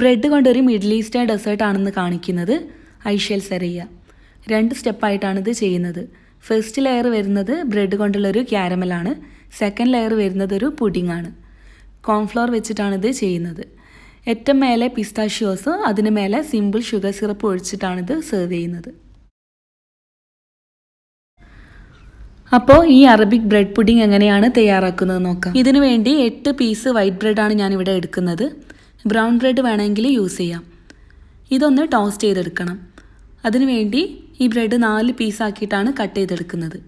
Bread കൊണ്ടൊരു middle eastern desert ആണെന്ന് കാണിക്കുന്നത് ഐഷ്യൽ സെറിയ. രണ്ട് സ്റ്റെപ്പായിട്ടാണ് ഇത് ചെയ്യുന്നത്. ഫസ്റ്റ് ലെയർ വരുന്നത് ബ്രെഡ് കൊണ്ടുള്ളൊരു ക്യാരമലാണ്. സെക്കൻഡ് ലെയർ വരുന്നത് ഒരു പുഡിംഗ് ആണ് കോൺഫ്ലോർ വെച്ചിട്ടാണ് ഇത് ചെയ്യുന്നത്. ഏറ്റവും മേലെ പിസ്താഷ്യോസ് അതിന് മേലെ സിമ്പിൾ ഷുഗർ സിറപ്പ് ഒഴിച്ചിട്ടാണ് ഇത് സെർവ് ചെയ്യുന്നത്. അപ്പോൾ ഈ അറബിക് ബ്രെഡ് പുഡിംഗ് എങ്ങനെയാണ് തയ്യാറാക്കുന്നത് നോക്കാം. ഇതിനു വേണ്ടി എട്ട് പീസ് വൈറ്റ് ബ്രെഡാണ് ഞാനിവിടെ എടുക്കുന്നത്. ബ്രൗൺ ബ്രെഡ് വേണമെങ്കിൽ യൂസ് ചെയ്യാം. ഇതൊന്ന് ടോസ്റ്റ് ചെയ്തെടുക്കണം. അതിനുവേണ്ടി ഈ ബ്രെഡ് നാല് പീസാക്കിയിട്ടാണ് കട്ട് ചെയ്തെടുക്കുന്നത്.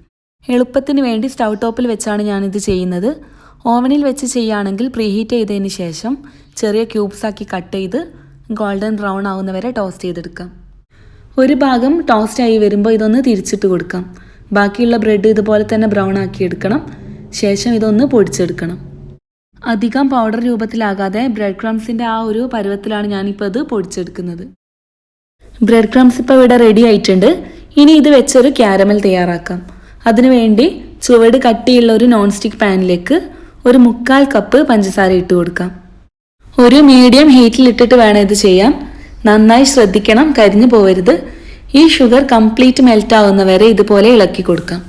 എളുപ്പത്തിന് വേണ്ടി സ്റ്റൗ ടോപ്പിൽ വെച്ചാണ് ഞാനിത് ചെയ്യുന്നത്. ഓവനിൽ വെച്ച് ചെയ്യുകയാണെങ്കിൽ പ്രീഹീറ്റ് ചെയ്തതിന് ശേഷം ചെറിയ ക്യൂബ്സ് ആക്കി കട്ട് ചെയ്ത് ഗോൾഡൻ ബ്രൗൺ ആവുന്നവരെ ടോസ്റ്റ് ചെയ്തെടുക്കാം. ഒരു ഭാഗം ടോസ്റ്റ് ആയി വരുമ്പോൾ ഇതൊന്ന് തിരിച്ചിട്ട് കൊടുക്കാം. ബാക്കിയുള്ള ബ്രെഡ് ഇതുപോലെ തന്നെ ബ്രൗൺ ആക്കി എടുക്കണം. ശേഷം ഇതൊന്ന് പൊടിച്ചെടുക്കണം. അധികം പൗഡർ രൂപത്തിലാകാതെ ബ്രെഡ് ക്രംസിന്റെ ആ ഒരു പരുവത്തിലാണ് ഞാനിപ്പോൾ അത് പൊടിച്ചെടുക്കുന്നത്. ബ്രെഡ് ക്രംസ് ഇപ്പോൾ ഇവിടെ റെഡി ആയിട്ടുണ്ട്. ഇനി ഇത് വെച്ചൊരു ക്യാരമൽ തയ്യാറാക്കാം. അതിനുവേണ്ടി ചുവട് കട്ടിയുള്ള ഒരു നോൺ സ്റ്റിക്ക് പാനിലേക്ക് ഒരു മുക്കാൽ കപ്പ് പഞ്ചസാര ഇട്ട് കൊടുക്കാം. ഒരു മീഡിയം ഹീറ്റിൽ ഇട്ടിട്ട് വേണം ഇത് ചെയ്യാം നന്നായി ശ്രദ്ധിക്കണം കരിഞ്ഞു പോവരുത്. ഈ ഷുഗർ കംപ്ലീറ്റ് മെൽറ്റ് ആവുന്നവരെ ഇതുപോലെ ഇളക്കി കൊടുക്കാം.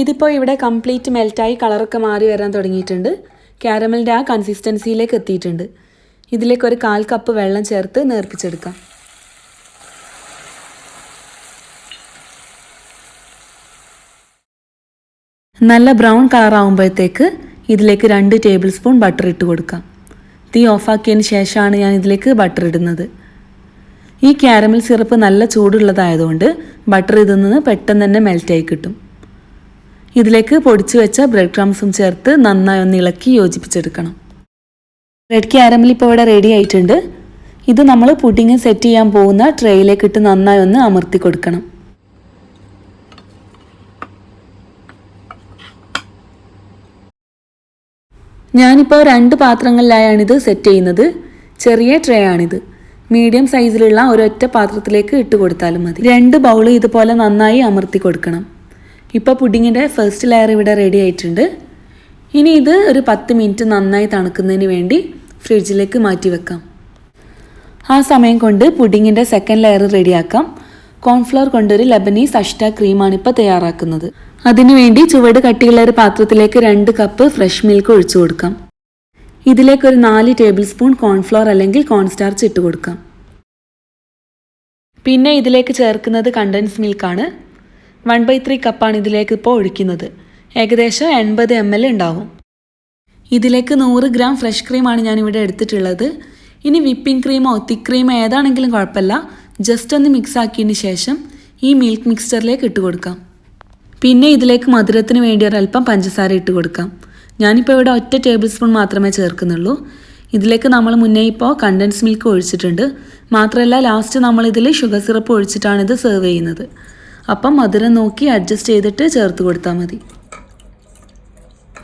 ഇതിപ്പോൾ ഇവിടെ കംപ്ലീറ്റ് മെൽറ്റായി കളറൊക്കെ മാറി വരാൻ തുടങ്ങിയിട്ടുണ്ട്. ക്യാരമലിന്റെ ആ കൺസിസ്റ്റൻസിയിലേക്ക് എത്തിയിട്ടുണ്ട്. ഇതിലേക്ക് ഒരു കാൽ കപ്പ് വെള്ളം ചേർത്ത് നേർപ്പിച്ചെടുക്കാം. നല്ല ബ്രൗൺ കളർ ആകുമ്പോഴത്തേക്ക് ഇതിലേക്ക് രണ്ട് ടേബിൾ സ്പൂൺ ബട്ടർ ഇട്ട് കൊടുക്കാം. തീ ഓഫാക്കിയതിന് ശേഷമാണ് ഞാൻ ഇതിലേക്ക് ബട്ടർ ഇടുന്നത്. ഈ ക്യാരമൽ സിറപ്പ് നല്ല ചൂടുള്ളതായതുകൊണ്ട് ബട്ടർ ഇതിൽ നിന്ന് പെട്ടെന്ന് തന്നെ മെൽറ്റായി കിട്ടും. ഇതിലേക്ക് പൊടിച്ചു വെച്ച ബ്രെഡ് ക്രംസും ചേർത്ത് നന്നായി ഒന്ന് ഇളക്കി യോജിപ്പിച്ചെടുക്കണം. ബ്രെഡ് ക്യാരമൽ ഇപ്പോൾ ഇവിടെ റെഡി ആയിട്ടുണ്ട്. ഇത് നമ്മൾ പുഡിങ് സെറ്റ് ചെയ്യാൻ പോകുന്ന ട്രേയിലേക്ക് ഇട്ട് നന്നായി ഒന്ന് അമർത്തി കൊടുക്കണം. ഞാനിപ്പോൾ രണ്ട് പാത്രങ്ങളിലായാണ് ഇത് സെറ്റ് ചെയ്യുന്നത്. ചെറിയ ട്രേ ആണിത്. മീഡിയം സൈസിലുള്ള ഒരൊറ്റ പാത്രത്തിലേക്ക് ഇട്ട് കൊടുത്താലും മതി. രണ്ട് ബൗൾ ഇതുപോലെ നന്നായി അമർത്തി കൊടുക്കണം. ഇപ്പോൾ പുഡിങ്ങിന്റെ ഫസ്റ്റ് ലെയർ ഇവിടെ റെഡി ആയിട്ടുണ്ട്. ഇനി ഇത് ഒരു പത്ത് മിനിറ്റ് നന്നായി തണുക്കുന്നതിന് വേണ്ടി ഫ്രിഡ്ജിലേക്ക് മാറ്റി വെക്കാം. ആ സമയം കൊണ്ട് പുഡിങ്ങിന്റെ സെക്കൻഡ് ലെയർ റെഡിയാക്കാം കോൺഫ്ലവർ കൊണ്ടൊരു ലബനീസ് അഷ്ട ക്രീമാണ് ഇപ്പോൾ തയ്യാറാക്കുന്നത്. അതിനുവേണ്ടി ചുവട് കട്ടിയുള്ള ഒരു പാത്രത്തിലേക്ക് രണ്ട് കപ്പ് ഫ്രഷ് മിൽക്ക് ഒഴിച്ചു കൊടുക്കാം. ഇതിലേക്ക് ഒരു നാല് ടേബിൾ സ്പൂൺ കോൺഫ്ലവർ അല്ലെങ്കിൽ കോൺസ്റ്റാർച്ച് ഇട്ട് കൊടുക്കാം. പിന്നെ ഇതിലേക്ക് ചേർക്കുന്നത് കണ്ടൻസ് മിൽക്കാണ് വൺ ബൈ ത്രീ കപ്പാണ് ഇതിലേക്ക് ഇപ്പോൾ ഒഴിക്കുന്നത്. ഏകദേശം എൺപത് എം എൽ ഉണ്ടാവും. ഇതിലേക്ക് നൂറ് ഗ്രാം ഫ്രഷ് ക്രീമാണ് ഞാനിവിടെ എടുത്തിട്ടുള്ളത്. ഇനി വിപ്പിംഗ് ക്രീമോ തിക്ക് ക്രീമോ ഏതാണെങ്കിലും കുഴപ്പമില്ല. ജസ്റ്റ് ഒന്ന് മിക്സ് ആക്കിയതിന് ശേഷം ഈ മിൽക്ക് മിക്സ്ചറിലേക്ക് ഇട്ട് കൊടുക്കാം. പിന്നെ ഇതിലേക്ക് മധുരത്തിന് വേണ്ടി ഒരല്പം പഞ്ചസാര ഇട്ട് കൊടുക്കാം. ഞാനിപ്പോൾ ഇവിടെ ഒറ്റ ടേബിൾ സ്പൂൺ മാത്രമേ ചേർക്കുന്നുള്ളൂ. ഇതിലേക്ക് നമ്മൾ മുന്നേ ഇപ്പോൾ കണ്ടൻസ് മിൽക്ക് ഒഴിച്ചിട്ടുണ്ട്. മാത്രമല്ല ലാസ്റ്റ് നമ്മൾ ഷുഗർ സിറപ്പ് ഒഴിച്ചിട്ടാണ് ഇത് സെർവ് ചെയ്യുന്നത്. അപ്പം മധുരം നോക്കി അഡ്ജസ്റ്റ് ചെയ്തിട്ട് ചേർത്ത് കൊടുത്താൽ മതി.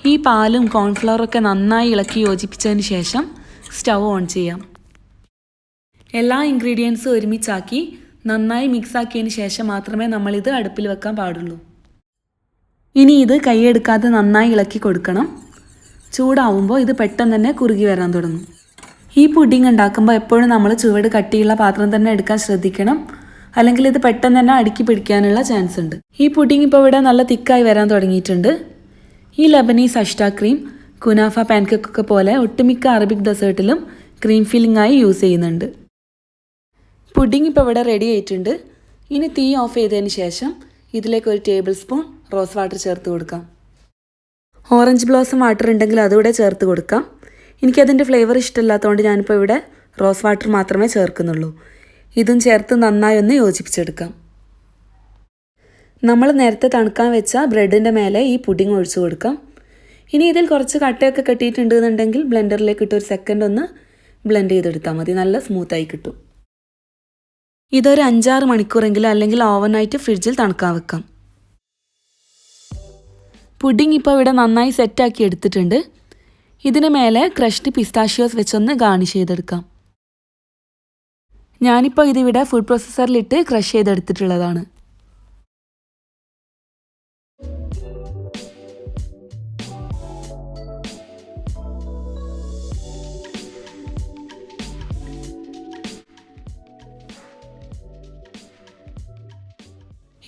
ഈ പാലും കോൺഫ്ലവറൊക്കെ നന്നായി ഇളക്കി യോജിപ്പിച്ചതിന് ശേഷം സ്റ്റൗ ഓൺ ചെയ്യാം. എല്ലാ ഇൻഗ്രീഡിയൻസും ഒരുമിച്ചാക്കി നന്നായി മിക്സ് ആക്കിയതിന് ശേഷം മാത്രമേ നമ്മളിത് അടുപ്പിൽ വെക്കാൻ പാടുള്ളൂ. ഇനി ഇത് കൈയെടുക്കാതെ നന്നായി ഇളക്കി കൊടുക്കണം. ചൂടാവുമ്പോൾ ഇത് പെട്ടെന്ന് തന്നെ കുറുകി വരാൻ തുടങ്ങും. ഈ പുഡിംഗ് ഉണ്ടാക്കുമ്പോൾ എപ്പോഴും നമ്മൾ ചുവട് കട്ടിയുള്ള പാത്രം തന്നെ എടുക്കാൻ ശ്രദ്ധിക്കണം. അല്ലെങ്കിൽ ഇത് പെട്ടെന്ന് തന്നെ അടുക്കി പിടിക്കാനുള്ള ചാൻസ് ഉണ്ട്. ഈ പുഡിംഗ് ഇപ്പോൾ ഇവിടെ നല്ല തിക്കായി വരാൻ തുടങ്ങിയിട്ടുണ്ട്. ഈ ലബനീസ് അഷ്ട ക്രീം കുനാഫ പാൻകേക്ക് പോലെ ഒട്ടുമിക്ക അറബിക് ഡെസേർട്ടിലും ക്രീം ഫില്ലിംഗ് ആയി യൂസ് ചെയ്യുന്നുണ്ട്. പുഡിംഗ് ഇപ്പോൾ ഇവിടെ റെഡി ആയിട്ടുണ്ട്. ഇനി തീ ഓഫ് ചെയ്തതിന് ശേഷം ഇതിലേക്ക് ഒരു ടേബിൾ സ്പൂൺ റോസ് വാട്ടർ ചേർത്ത് കൊടുക്കാം. ഓറഞ്ച് ബ്ലോസം വാട്ടർ ഉണ്ടെങ്കിൽ അതുകൂടെ ചേർത്ത് കൊടുക്കാം. എനിക്കതിന്റെ ഫ്ലേവർ ഇഷ്ടമില്ലാത്തതുകൊണ്ട് ഞാനിപ്പോൾ ഇവിടെ റോസ് വാട്ടർ മാത്രമേ ചേർക്കുന്നുള്ളൂ. ഇതും ചേർത്ത് നന്നായി ഒന്ന് യോജിപ്പിച്ചെടുക്കാം. നമ്മൾ നേരത്തെ തണുക്കാൻ വെച്ച ബ്രെഡിന്റെ മേലെ ഈ പുഡിംഗ് ഒഴിച്ചു കൊടുക്കാം. ഇനി ഇതിൽ കുറച്ച് കട്ടയൊക്കെ കെട്ടിയിട്ടുണ്ട് എന്നുണ്ടെങ്കിൽ ബ്ലെൻഡറിലേക്ക് ഇട്ട് ഒരു സെക്കൻഡ് ഒന്ന് ബ്ലെൻഡ് ചെയ്തെടുത്താൽ മതി. നല്ല സ്മൂത്തായി കിട്ടും. ഇതൊരു അഞ്ചാറ് മണിക്കൂറെങ്കിലും അല്ലെങ്കിൽ ഓവനായിട്ട് ഫ്രിഡ്ജിൽ തണുക്കാൻ വെക്കാം. പുഡിംഗ് ഇപ്പോൾ ഇവിടെ നന്നായി സെറ്റാക്കി എടുത്തിട്ടുണ്ട്. ഇതിന് മേലെ ക്രഷ്ഡ് പിസ്താഷ്യോസ് വെച്ചൊന്ന് ഗാർണിഷ് ചെയ്തെടുക്കാം. ഞാനിപ്പോൾ ഇതിവിടെ ഫുഡ് പ്രോസസ്സറിലിട്ട് ക്രഷ് ചെയ്തെടുത്തിട്ടുള്ളതാണ്.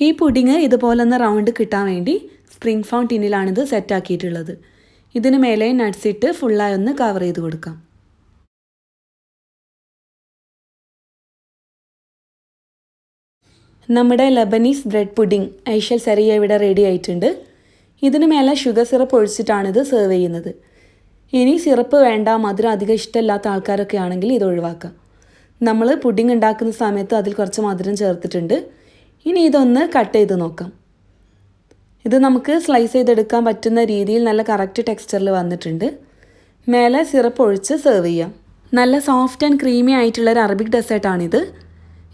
ഈ പുഡിങ് ഇതുപോലൊന്ന് റൗണ്ട് കിട്ടാൻ വേണ്ടി സ്പ്രിംഗ് ഫൗൺ ടിന്നിലാണിത് സെറ്റാക്കിയിട്ടുള്ളത് ഇതിന് മേലെ നട്ട്സ് ഇട്ട് ഫുള്ളായി ഒന്ന് കവർ ചെയ്ത് കൊടുക്കാം. നമ്മുടെ ലബനീസ് ബ്രെഡ് പുഡിംഗ് ഐഷൽ സെറിയ ഇവിടെ റെഡി ആയിട്ടുണ്ട്. ഇതിന് മേലെ ഷുഗർ സിറപ്പ് ഒഴിച്ചിട്ടാണിത് സെർവ് ചെയ്യുന്നത്. ഇനി സിറപ്പ് വേണ്ട മധുരം അധികം ഇഷ്ടമില്ലാത്ത ആൾക്കാരൊക്കെ ആണെങ്കിൽ ഇത് ഒഴിവാക്കാം. നമ്മൾ പുഡിംഗ് ഉണ്ടാക്കുന്ന സമയത്ത് അതിൽ കുറച്ച് മധുരം ചേർത്തിട്ടുണ്ട്. ഇനി ഇതൊന്ന് കട്ട് ചെയ്ത് നോക്കാം. ഇത് നമുക്ക് സ്ലൈസ് ചെയ്തെടുക്കാൻ പറ്റുന്ന രീതിയിൽ നല്ല കറക്റ്റ് ടെക്സ്ചറിൽ വന്നിട്ടുണ്ട്. മേലെ സിറപ്പ് ഒഴിച്ച് സെർവ് ചെയ്യാം. നല്ല സോഫ്റ്റ് ആൻഡ് ക്രീമി ആയിട്ടുള്ള ഒരു അറബിക് ഡെസേർട്ടാണിത്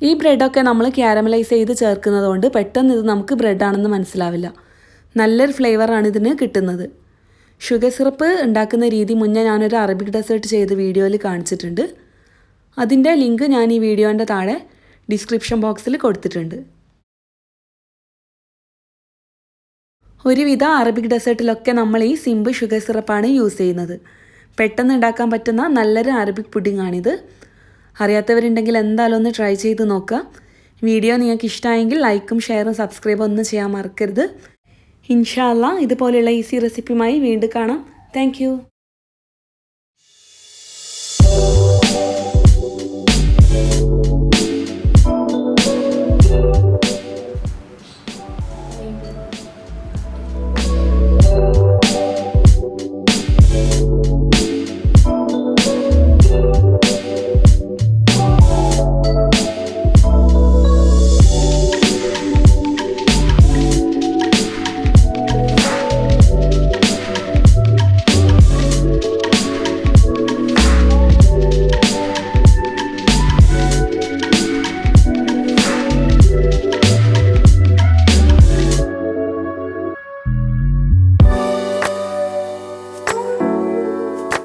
ഈ ബ്രെഡൊക്കെ നമ്മൾ ക്യാരമലൈസ് ചെയ്ത് ചേർക്കുന്നത് കൊണ്ട് പെട്ടെന്ന് ഇത് നമുക്ക് ബ്രെഡാണെന്ന് മനസ്സിലാവില്ല. നല്ലൊരു ഫ്ലേവറാണ് ഇതിന് കിട്ടുന്നത്. ഷുഗർ സിറപ്പ് ഉണ്ടാക്കുന്ന രീതി മുന്നേ ഞാനൊരു അറബിക് ഡെസേർട്ട് ചെയ്ത് വീഡിയോയിൽ കാണിച്ചിട്ടുണ്ട്. അതിന്റെ ലിങ്ക് ഞാൻ ഈ വീഡിയോന്റെ താഴെ ഡിസ്ക്രിപ്ഷൻ ബോക്സിൽ കൊടുത്തിട്ടുണ്ട്. ഒരുവിധ അറബിക് ഡെസേർട്ടിലൊക്കെ നമ്മൾ ഈ സിമ്പിൾ ഷുഗർ സിറപ്പാണ് യൂസ് ചെയ്യുന്നത്. പെട്ടെന്ന് ഉണ്ടാക്കാൻ പറ്റുന്ന നല്ലൊരു അറബിക് പുഡിംഗ് ആണിത് അറിയാത്തവരുണ്ടെങ്കിൽ എന്തായാലും ഒന്ന് ട്രൈ ചെയ്ത് നോക്കുക. വീഡിയോ നിങ്ങൾക്ക് ഇഷ്ടമായെങ്കിൽ ലൈക്കും ഷെയറും സബ്സ്ക്രൈബും ഒന്നും ചെയ്യാൻ മറക്കരുത്. ഇൻഷാല്ല ഇതുപോലെയുള്ള ഈസി റെസിപ്പിയുമായി വീണ്ടും കാണാം. താങ്ക്